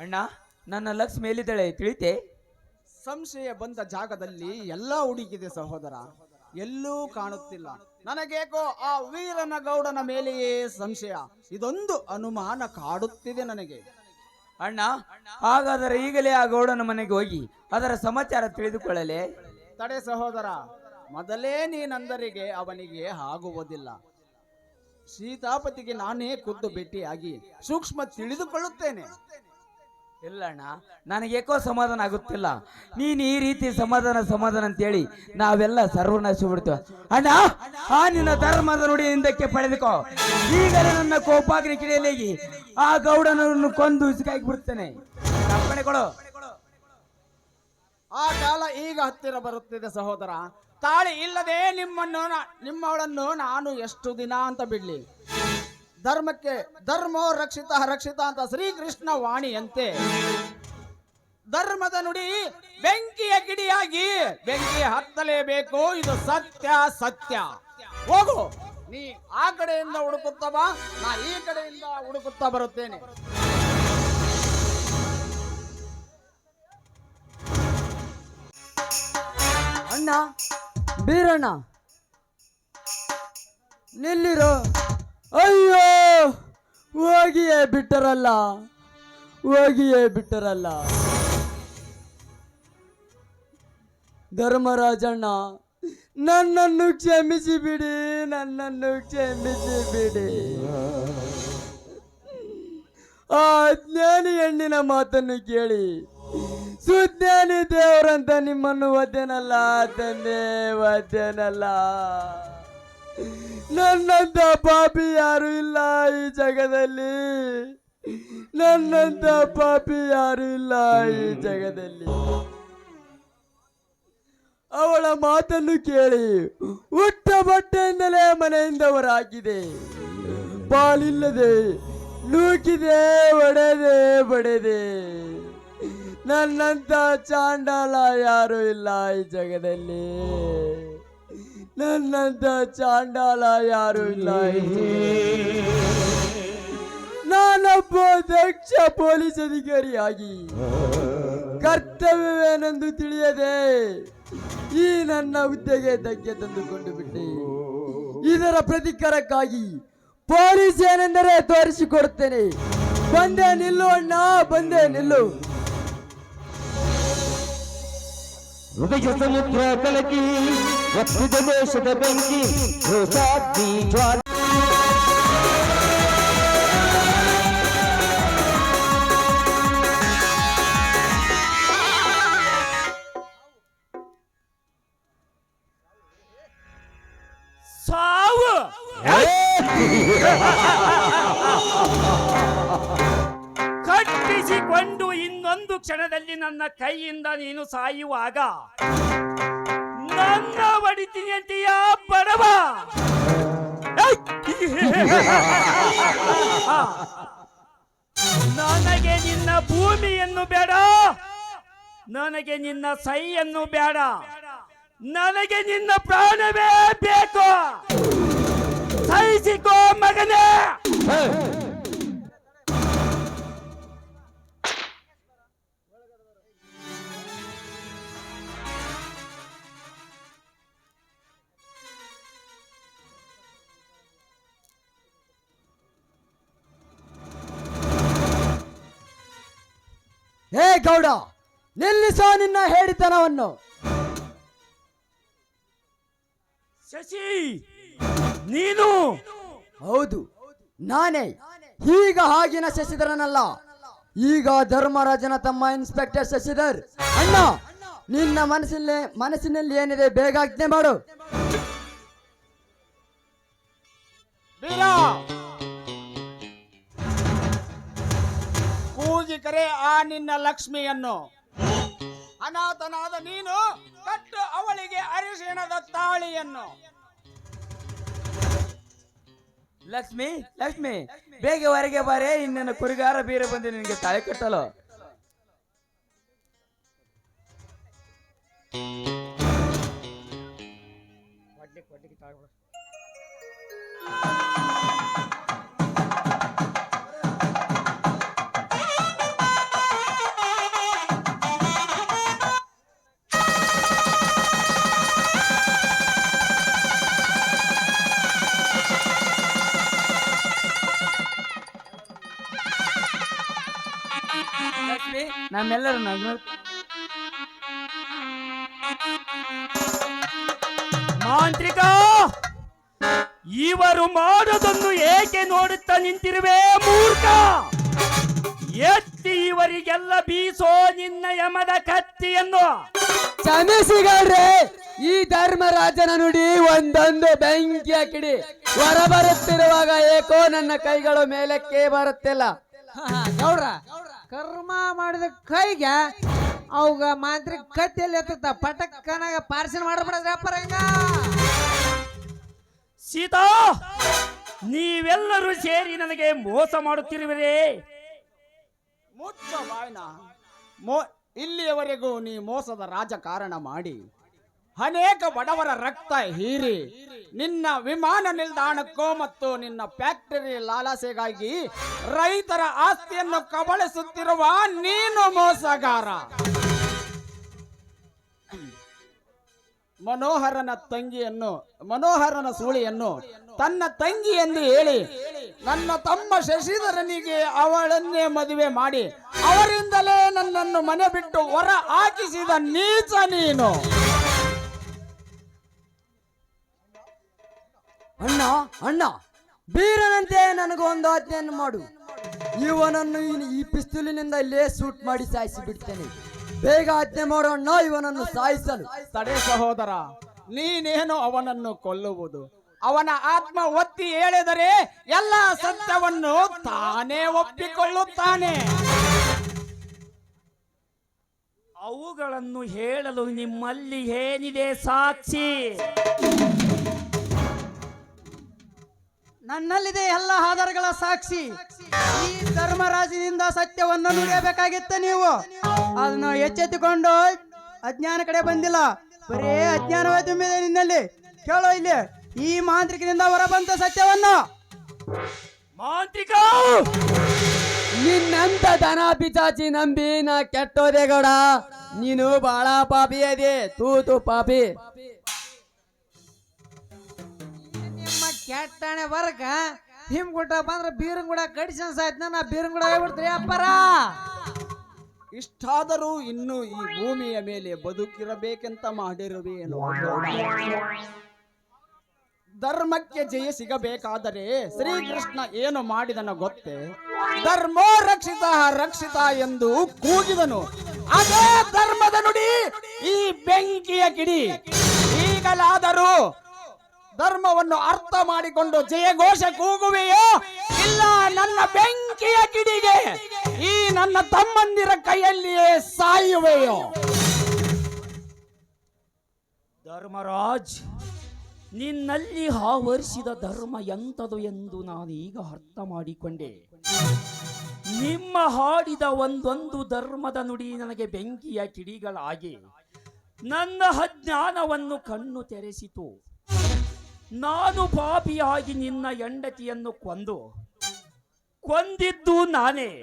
ಅಣ್ಣ ನನ್ನ ಲಕ್ಸ್ ಮೇಲಿದ್ದಾಳೆ ತಿಳಿತೆ? ಸಂಶಯ ಬಂದ ಜಾಗದಲ್ಲಿ ಎಲ್ಲ ಹುಡುಕಿದೆ ಸಹೋದರ. ಎಲ್ಲೂ ಕಾಣುತ್ತಿಲ್ಲ. ನನಗೇಕೋ ಆ ವೀರನ ಗೌಡನ ಮೇಲೆಯೇ ಸಂಶಯ. ಇದೊಂದು ಅನುಮಾನ ಕಾಡುತ್ತಿದೆ ನನಗೆ. ಅಣ್ಣ ಹಾಗಾದರೆ ಈಗಲೇ ಆ ಗೌಡನ ಮನೆಗೆ ಹೋಗಿ ಅದರ ಸಮಾಚಾರ ತಿಳಿದುಕೊಳ್ಳಲೆ? ತಡೆ ಸಹೋದರ ಮೊದಲೇ ನೀನಂದರಿಗೆ ಅವನಿಗೆ ಆಗುವುದಿಲ್ಲ. ಸೀತಾಪತಿಗೆ ನಾನೇ ಖುದ್ದು ಭೇಟಿಯಾಗಿ ಸೂಕ್ಷ್ಮ ತಿಳಿದುಕೊಳ್ಳುತ್ತೇನೆ. ಇಲ್ಲ ಅಣ್ಣ, ನನಗೆ ಏಕೋ ಸಮಾಧಾನ ಆಗುತ್ತಿಲ್ಲ. ನೀನು ಈ ರೀತಿ ಸಮಾಧಾನ ಸಮಾಧಾನ ಅಂತೇಳಿ ನಾವೆಲ್ಲ ಸರ್ವನಾಶ ಬಿಡ್ತೇವೆ ಅಣ್ಣ, ಆ ನಿನ್ನ ಧರ್ಮದ ನುಡಿ ಹಿಂದಕ್ಕೆ ಪಡೆದುಕೋ. ಈಗಲೇ ನನ್ನ ಕೋಪಾಗ್ನಿ ಕಿಡಿಯಲೇಗಿ ಆ ಗೌಡನನ್ನು ಕೊಂದು ಇಸುಕಾಕಿ ಬಿಡ್ತೇನೆ. ಅಪ್ಪಣೆ ಕೊಡು. ಆ ಕಾಲ ಈಗ ಹತ್ತಿರ ಬರುತ್ತಿದೆ ಸಹೋದರ. ತಾಳಿ ಇಲ್ಲದೆ ನಿಮ್ಮನ್ನು ನಿಮ್ಮವಳನ್ನು ನಾನು ಎಷ್ಟು ದಿನ ಅಂತ ಬಿಡ್ಲಿ. ಧರ್ಮಕ್ಕೆ ಧರ್ಮೋ ರಕ್ಷಿತ ರಕ್ಷಿತ ಅಂತ ಶ್ರೀಕೃಷ್ಣ ವಾಣಿಯಂತೆ. ಧರ್ಮದ ನುಡಿ ಬೆಂಕಿಯ ಗಿಡಿಯಾಗಿ ಬೆಂಕಿ ಹತ್ತಲೇಬೇಕು, ಇದು ಸತ್ಯ ಸತ್ಯ. ಹೋಗು, ನೀ ಆ ಕಡೆಯಿಂದ ಹುಡುಕುತ್ತಾ ಬಾ, ನಾ ಈ ಕಡೆಯಿಂದ ಹುಡುಕುತ್ತಾ ಬರುತ್ತೇನೆ. ಅಣ್ಣ, ಬೀರಣ್ಣ, ನಿಲ್ಲಿರೋ. ಅಯ್ಯೋ, ಹೋಗಿಯೇ ಬಿಟ್ಟರಲ್ಲ ಹೋಗಿಯೇ ಬಿಟ್ಟರಲ್ಲ. ಧರ್ಮರಾಜಣ್ಣ, ನನ್ನನ್ನು ಕ್ಷಮಿಸಿ ಬಿಡಿ ನನ್ನನ್ನು ಕ್ಷಮಿಸಿ ಬಿಡಿ ಆ ಜ್ಞಾನಿ ಹೆಣ್ಣಿನ ಮಾತನ್ನು ಕೇಳಿ, ಸುಜ್ಞಾನಿ ದೇವರಂತ ನಿಮ್ಮನ್ನು ಒದ್ದೇನಲ್ಲ, ತಂದೆ ಒದ್ದೆನಲ್ಲ. ನನ್ನಂತ ಪಾಪಿ ಯಾರು ಇಲ್ಲ ಈ ಜಗದಲ್ಲಿ. ನನ್ನಂತ ಪಾಪಿ ಯಾರು ಇಲ್ಲ ಈ ಜಗದಲ್ಲಿ. ಅವಳ ಮಾತನ್ನು ಕೇಳಿ ಹುಟ್ಟ ಬಟ್ಟೆಯಿಂದಲೇ ಮನೆಯಿಂದ ಹೊರಾಕಿದೆ ಪಾಲಿಲ್ಲದೆ ನೂಕಿದೆ, ಒಡೆದೆ, ಬಡೆದೆ. ನನ್ನಂತ ಚಾಂಡಾಲ ಯಾರು ಇಲ್ಲ ಈ ಜಗದಲ್ಲಿ. ನನ್ನಂತ ಚಾಂಡಾಲ ಯಾರು ಇಲ್ಲ. ನಾನೊಬ್ಬ ದಕ್ಷ ಪೊಲೀಸ್ ಅಧಿಕಾರಿಯಾಗಿ ಕರ್ತವ್ಯವೇನೆಂದು ತಿಳಿಯದೆ ಈ ನನ್ನ ಹುದ್ದೆಗೆ ಧಕ್ಕೆ ತಂದುಕೊಂಡು ಬಿಟ್ಟೆ. ಇದರ ಪ್ರತಿಕಾರಕ್ಕಾಗಿ ಪೊಲೀಸ್ ಏನೆಂದರೆ ತೋರಿಸಿಕೊಡುತ್ತೇನೆ. ಬಂದೆ ನಿಲ್ಲು ಅಣ್ಣ, ಬಂದೆ ನಿಲ್ಲು. ಹೃದಯ ಸಮುದ್ರ ಕಲಕಿ ಒತ್ತಿದ ದೇಶದ ಬೆಂಕಿ ರೋಷಾಗ್ನಿ ಜ್ವಾಲ. ಸಾವು. ಕಟ್ಟಿಸಿಕೊಂಡು ಇನ್ನೊಂದು ಕ್ಷಣದಲ್ಲಿ ನನ್ನ ಕೈಯಿಂದ ನೀನು ಸಾಯುವಾಗ ನನ್ನ ಹೊಡಿತೀನಿ ಅಂತೀಯ, ಬಡವ? ನನಗೆ ನಿನ್ನ ಭೂಮಿಯನ್ನು ಬೇಡ. ನನಗೆ ನಿನ್ನ ಸೈಯನ್ನು ಬೇಡ. ನನಗೆ ನಿನ್ನ ಪ್ರಾಣವೇ ಬೇಕು. ಸಹಿಸಿಕೋ ಮಗನೇ. ಗೌಡ ನಿಲ್ಲಿಸೋ ನಿನ್ನ ಹೇಳಿತನವನ್ನು. ಶಶಿ ನೀನು? ಹೌದು ನಾನೇ. ಈಗ ಆಗಿನ ಶಶಿಧರನಲ್ಲ. ಈಗ ಧರ್ಮರಾಜನ ತಮ್ಮ ಇನ್ಸ್ಪೆಕ್ಟರ್ ಶಶಿಧರ್. ಅಣ್ಣ ನಿನ್ನ ಮನಸ್ಸಿನಲ್ಲಿ ಮನಸ್ಸಿನಲ್ಲಿ ಏನಿದೆ ಬೇಗ ಆಜ್ಞೆ ಮಾಡು. ಬೀರ ಕೂಗಿ ಕರೆ ಆ ನಿನ್ನ ಲಕ್ಷ್ಮಿಯನ್ನು. ಅನಾಥನಾದ ನೀನು ಕಟ್ಟು ಅವಳಿಗೆ ಅರಿಶಿಣದ ತಾಳಿಯನ್ನು. ಲಕ್ಷ್ಮಿ ಲಕ್ಷ್ಮಿ ಬೇಗ ಹೊರಗೆ ಬಾರೆ ಇನ್ನ ಕುರಿಗಾರ ಬೀರ ಬಂದು ನಿನಗೆ ತಾಳಿ ಕಟ್ಟಲು. ಲಕ್ಷ್ಮಿ ನಮ್ಮೆಲ್ಲರ ನಗು ಮಾಂತ್ರಿಕ ಇವರು ಮಾಡೋದನ್ನು ಏಕೆ ನೋಡುತ್ತಾ ನಿಂತಿರುವೆ ಮೂರ್ಖ? ಎತ್ತಿ ಇವರಿಗೆಲ್ಲ ಬೀಸೋ ನಿನ್ನ ಯಮದ ಕತ್ತಿಯನ್ನು. ಕ್ಷಮಿಸಿಗಳ್ರೆ ಈ ಧರ್ಮರಾಜನ ನುಡಿ ಒಂದೊಂದು ಬೆಂಕಿಯ ಕಿಡಿ. ಹೊರ ಬರುತ್ತಿರುವಾಗ ಏಕೋ ನನ್ನ ಕೈಗಳು ಮೇಲಕ್ಕೆ ಬರುತ್ತಿಲ್ಲ. ಗೌಡ್ರ. ಕರ್ಮ ಮಾಡಿದ ಕೈಗೆ ಅವಾಗ ಮಾಂತ್ರಿಕ ಕತ್ತಿಯಲ್ಲಿ ಎತ್ತ ಪಟಕ್ಕನಾಗ ಪಾರ್ಸಲ್ ಹಂಗ? ಸೀತಾ ನೀವೆಲ್ಲರೂ ಸೇರಿ ನನಗೆ ಮೋಸ ಮಾಡುತ್ತಿರುವಿರೇ? ಮುಚ್ಚ ಬಾಯ್ನ. ಮೋ ಇಲ್ಲಿಯವರೆಗೂ ನೀ ಮೋಸದ ರಾಜಕಾರಣ ಮಾಡಿ. ಅನೇಕ ಬಡವರ ರಕ್ತ ಹೀರಿ ನಿನ್ನ ವಿಮಾನ ನಿಲ್ದಾಣಕ್ಕೂ ಮತ್ತು ನಿನ್ನ ಫ್ಯಾಕ್ಟರಿ ಲಾಲಾಸೆಗಾಗಿ ರೈತರ ಆಸ್ತಿಯನ್ನು ಕಬಳಿಸುತ್ತಿರುವ ನೀನು ಮೋಸಗಾರ. ಮನೋಹರನ ತಂಗಿಯನ್ನು, ಮನೋಹರನ ಸೂಳಿಯನ್ನು ತನ್ನ ತಂಗಿ ಎಂದು ಹೇಳಿ ನನ್ನ ತಮ್ಮ ಶಶಿಧರನಿಗೆ ಅವಳನ್ನೇ ಮದುವೆ ಮಾಡಿ ಅವರಿಂದಲೇ ನನ್ನನ್ನು ಮನೆ ಬಿಟ್ಟು ಹೊರ ಹಾಕಿಸಿದ ನೀಚ ನೀನು. ಅಣ್ಣ ಅಣ್ಣ, ಬೀರನಂತೆ ನನಗೊಂದು ಆಜ್ಞೆಯನ್ನು ಮಾಡು. ಇವನನ್ನು ಈ- ಪಿಸ್ತೂಲಿನಿಂದ ಇಲ್ಲೇ ಶೂಟ್ ಮಾಡಿ ಸಾಯಿಸಿ ಬಿಡ್ತೇನೆ ಬೇಗ ಆಜ್ಞೆ ಮಾಡು ಅಣ್ಣ, ಇವನನ್ನು ಸಾಯಿಸಲು. ತಡೆ ಸಹೋದರ, ನೀನೇನು ಅವನನ್ನು ಕೊಲ್ಲುವುದು? ಅವನ ಆತ್ಮ ಒತ್ತಿ ಹೇಳಿದರೆ ಎಲ್ಲ ಸತ್ಯವನ್ನು ತಾನೇ ಒಪ್ಪಿಕೊಳ್ಳುತ್ತಾನೆ. ಅವುಗಳನ್ನು ಹೇಳಲು ನಿಮ್ಮಲ್ಲಿ ಏನಿದೆ ಸಾಕ್ಷಿ? ನನ್ನಲ್ಲಿದೆ ಎಲ್ಲ ಆಧಾರಗಳ ಸಾಕ್ಷಿ. ಈ ಧರ್ಮರಾಜನಿಂದ ಸತ್ಯವನ್ನು ನುಡಿಯಬೇಕಾಗಿತ್ತು ನೀವು. ಅದನ್ನು ಎಚ್ಚೆತ್ತುಕೊಂಡು ಅಜ್ಞಾನ ಕಡೆ ಬಂದಿಲ್ಲ. ಬರೇ ಅಜ್ಞಾನವೇ ತುಂಬಿದೆ ನಿನ್ನಲ್ಲಿ. ಕೇಳೋ ಇಲ್ಲಿ ಈ ಮಾಂತ್ರಿಕನಿಂದ ಹೊರಬಂತ ಸತ್ಯವನ್ನು. ಮಾಂತ್ರಿಕ! ನಿನ್ನಂತ ದನ ಪಿಚಾಚಿ ನಂಬಿ ನಾ ಕೆಟ್ಟೋದೆ ಗೌಡ. ನೀನು ಬಹಳ ಪಾಪಿ ಅದೇ ತೂತು ಪಾಪಿ. ಕೆಟ್ಟಣೆ ವರ್ಗ. ಹಿಮ್ ಗುಡ್ಡ ಬಂದ್ರ ಬೀರಂಗ್ ಗುಡ ಕಡಿಸನ್ ಸಾಯ್ತ ನಾ ಬೀರಂಗ್ ಗುಡ ಹೇಳ್ಬಿಡ್ತೀರಿ ಅಪ್ಪರ. ಇಷ್ಟಾದರೂ ಇನ್ನು ಈ ಭೂಮಿಯ ಮೇಲೆ ಬದುಕಿರಬೇಕೆಂತ ಮಾಡಿರುವೇನು? ಧರ್ಮಕ್ಕೆ ಜಯ ಸಿಗಬೇಕಾದರೆ ಶ್ರೀಕೃಷ್ಣ ಏನು ಮಾಡಿದನ ಗೊತ್ತೇ? ಧರ್ಮೋ ರಕ್ಷಿತ ರಕ್ಷಿತ ಎಂದು ಕೂಗಿದನು. ಅದೇ ಧರ್ಮದ ನುಡಿ, ಈ ಬೆಂಕಿಯ ಕಿಡಿ. ಈಗಲಾದರೂ ಧರ್ಮವನ್ನು ಅರ್ಥ ಮಾಡಿಕೊಂಡು ಜಯಘೋಷ ಕೂಗುವೆಯೋ? ಇಲ್ಲ, ನನ್ನ ಬೆಂಕಿಯ ಕಿಡಿಗೆ ಈ ನನ್ನ ತಮ್ಮಂದಿರ ಕೈಯಲ್ಲಿಯೇ ಸಾಯುವೆಯೋ? ಧರ್ಮರಾಜ್, ನಿನ್ನಲ್ಲಿ ಆವರಿಸಿದ ಧರ್ಮ ಎಂಥದು ಎಂದು ನಾನೀಗ ಅರ್ಥ ಮಾಡಿಕೊಂಡೆ. ನಿಮ್ಮ ಹಾಡಿದ ಒಂದೊಂದು ಧರ್ಮದ ನುಡಿ ನನಗೆ ಬೆಂಕಿಯ ಕಿಡಿಗಳಾಗಿ ನನ್ನ ಅಜ್ಞಾನವನ್ನು ಕಣ್ಣು ತೆರೆಸಿತು. ನಾನು ಪಾಪಿಯಾಗಿ ನಿನ್ನ ಹೆಂಡತಿಯನ್ನು ಕೊಂದು, ಕೊಂದಿದ್ದು ನಾನೇ.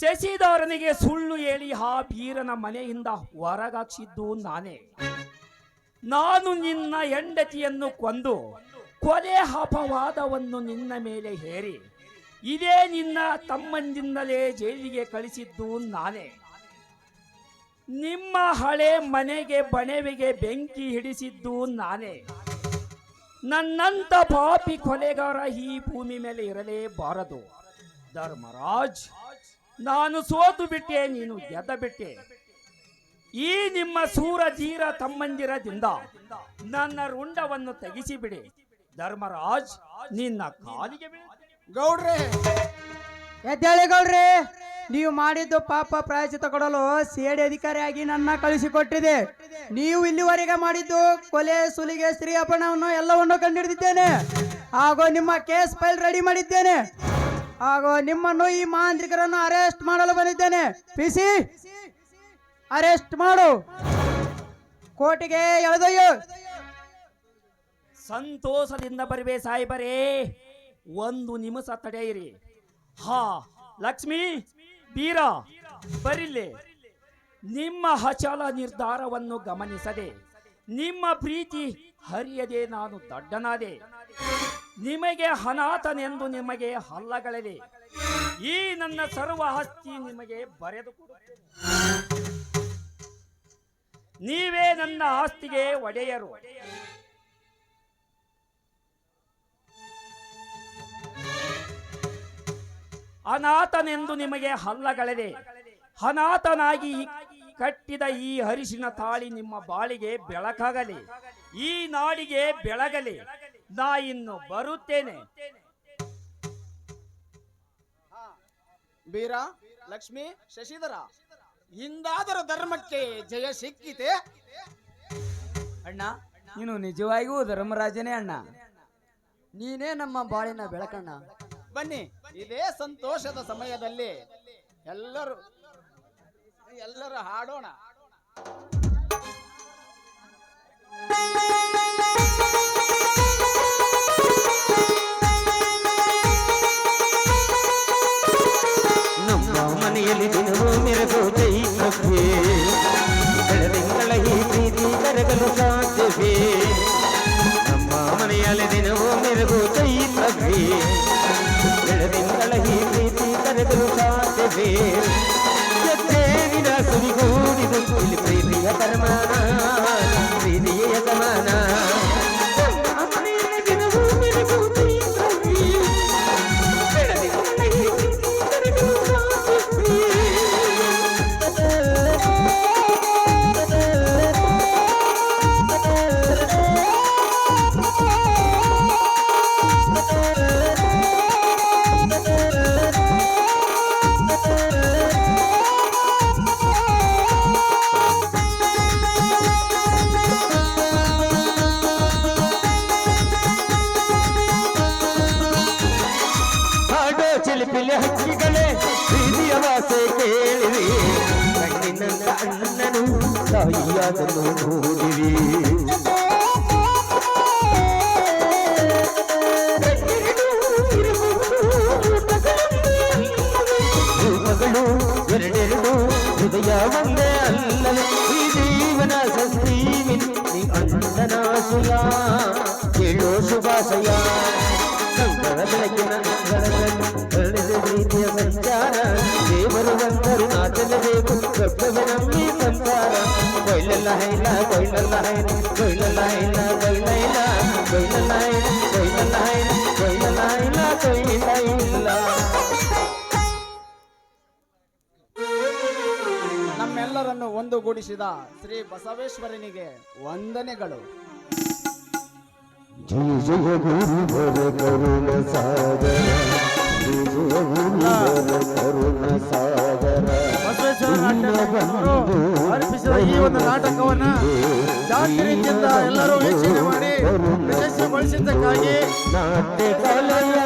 ಶಶಿಧರನಿಗೆ ಸುಳ್ಳು ಹೇಳಿ ಆ ಬೀರನ ಮನೆಯಿಂದ ಹೊರಗಾಕ್ಸಿದ್ದು ನಾನೇ. ನಾನು ನಿನ್ನ ಹೆಂಡತಿಯನ್ನು ಕೊಂದು, ಕೊಲೆ ಅಪವಾದವನ್ನು ನಿನ್ನ ಮೇಲೆ ಹೇರಿ, ಇದೇ ನಿನ್ನ ತಮ್ಮಂದಿಂದಲೇ ಜೈಲಿಗೆ ಕಳಿಸಿದ್ದು ನಾನೇ. ನಿಮ್ಮ ಹಳೆ ಮನೆಗೆ, ಬಣವೆಗೆ ಬೆಂಕಿ ಹಿಡಿಸಿದ್ದು ನಾನೇ. ನನ್ನಂತ ಪಾಪಿ ಕೊಲೆಗಾರ ಈ ಭೂಮಿ ಮೇಲೆ ಇರಲೇಬಾರದು. ಧರ್ಮರಾಜ್, ನಾನು ಸೋತು ಬಿಟ್ಟೆ, ನೀನು ಗೆದ್ದ ಬಿಟ್ಟೆ. ಈ ನಿಮ್ಮ ಸೂರ ಜೀರ ತಮ್ಮಂದಿರದಿಂದ ನನ್ನ ರುಂಡವನ್ನು ತೆಗಿಸಿಬಿಡಿ. ಧರ್ಮರಾಜ್, ನಿನ್ನ ಕಾಲಿಗೆ. ಗೌಡ್ರೆ, ಎದ್ದೇಳಿ ಗೌಡ್ರಿ. ನೀವು ಮಾಡಿದ್ದು ಪಾಪ ಪ್ರಾಯಚಿತ ಕೊಡಲು ಸಿಐಡಿ ಅಧಿಕಾರಿಯಾಗಿ ನನ್ನ ಕಳಿಸಿಕೊಟ್ಟಿದೆ. ನೀವು ಇಲ್ಲಿವರೆಗೆ ಮಾಡಿದ್ದು ಕೊಲೆ, ಸುಲಿಗೆ, ಸ್ತ್ರೀ ಅಪಣವನ್ನು ಎಲ್ಲವನ್ನು ಕಂಡುಹಿಡಿದಿದ್ದೇನೆ. ಹಾಗೂ ನಿಮ್ಮ ಕೇಸ್ ಫೈಲ್ ರೆಡಿ ಮಾಡಿದ್ದೇನೆ. ಹಾಗೂ ನಿಮ್ಮನ್ನು ಈ ಮಾಂತ್ರಿಕರನ್ನು ಅರೆಸ್ಟ್ ಮಾಡಲು ಬಂದಿದ್ದೇನೆ. ಪಿಸಿ, ಅರೆಸ್ಟ್ ಮಾಡು. ಕೋರ್ಟಿಗೆ ಎಳೆದೊಯ್ಯು. ಸಂತೋಷದಿಂದ ಬರುವೆ ಸಾಯಿಬರೇ ಒಂದು ನಿಮಿಷ ತಡೆಯಿರಿ. ಹಾ, ಲಕ್ಷ್ಮಿ. ಬೀರ, ಬರಿಲೆ. ನಿಮ್ಮ ಹಚಲ ನಿರ್ಧಾರವನ್ನು ಗಮನಿಸದೆ, ನಿಮ್ಮ ಪ್ರೀತಿ ಹರಿಯದೆ ನಾನು ದಡ್ಡನಾದೆ. ನಿಮಗೆ ಅನಾಥನೆಂದು ನಿಮಗೆ ಹಲ್ಲಗಳಿದೆ ಈ ನನ್ನ ಸರ್ವ ಆಸ್ತಿ ನಿಮಗೆ ಬರೆದು ನೀವೇ ನನ್ನ ಆಸ್ತಿಗೆ ಒಡೆಯರು. ಅನಾಥನೆಂದು ನಿಮಗೆ ಹಲ್ಲಗಳಿದೆ ಅನಾಥನಾಗಿ ಕಟ್ಟಿದ ಈ ಹರಿಶಿನ ತಾಳಿ ನಿಮ್ಮ ಬಾಳಿಗೆ ಬೆಳಕಾಗಲಿ. ಈ ನಾಡಿಗೆ ಬೆಳಗಲಿ. ನಾ ಇನ್ನು ಬರುತ್ತೇನೆ. ಬೀರ ಲಕ್ಷ್ಮಿ ಶಶಿಧರ ಇಂದಾದರೂ ಧರ್ಮಕ್ಕೆ ಜಯ ಸಿಕ್ಕಿತೆ. ಅಣ್ಣ ನೀನು ನಿಜವಾಗಿಯೂ ಧರ್ಮರಾಜನೇ ಅಣ್ಣ. ನೀನೇ ನಮ್ಮ ಬಾಳಿನ ಬೆಳಕಣ್ಣ. ಬನ್ನಿ, ಇದೇ ಸಂತೋಷದ ಸಮಯದಲ್ಲಿ ಎಲ್ಲರೂ ಎಲ್ಲರೂ ಹಾಡೋಣ. ನಮ್ಮ ಮನೆಯಲ್ಲಿ ದಿನವೂ ಮೆರಗು ಚೈತ್ರವೇ ಬೆಳದಿಂಗಳ ಈ ಪ್ರೀತಿ ಕರಗಲು ಸಾಧ್ಯವೇ? ನಮ್ಮ ಮನೆಯಲ್ಲಿ ದಿನವೂ ಮೆರಗು ಬೆಳದಿಂಗಳ ಸುರಿಗೂಡಿದು ಇಲ್ಲಿ ಪ್ರೀತಿಯ ಚಿಲಿಪಿಲಿ ಹಕ್ಕಿಗಳೇ ಬೀದಿಯ ವಾಸೆ ಕೇಳಿರಿ. ಕಣ್ಣಿನಂತ ಅಣ್ಣನು ತಾಯಿಯಾದನು ನೋಡಿರಿ. ಮಗಳು ಎರಡೆರಡು ಹೃದಯ ಈ ಜೀವನ ಕೇಳೋ ಶುಭಾಶಯ. ನಮ್ಮೆಲ್ಲರನ್ನು ಒಂದುಗೂಡಿಸಿದ ಶ್ರೀ ಬಸವೇಶ್ವರನಿಗೆ ವಂದನೆಗಳು. ಜಯ ಜಯ ಗುರುವರ ಕರುಣ ಸಾಗರ ಜಯ ಜಯ ಗುರುವರ ಕರುಣ ಸಾಗರ ಅರ್ಪಿಸಿದ ಈ ಒಂದು ನಾಟಕವನ್ನ ಜಾತಿ ರೀತಿಯಿಂದ ಎಲ್ಲರೂ ವೀಕ್ಷಣೆ ಮಾಡಿ ಯಶಸ್ವಿಗೊಳಿಸಿದ್ದಕ್ಕಾಗಿ ನಾಟ್ಯ ಕಲೆಯ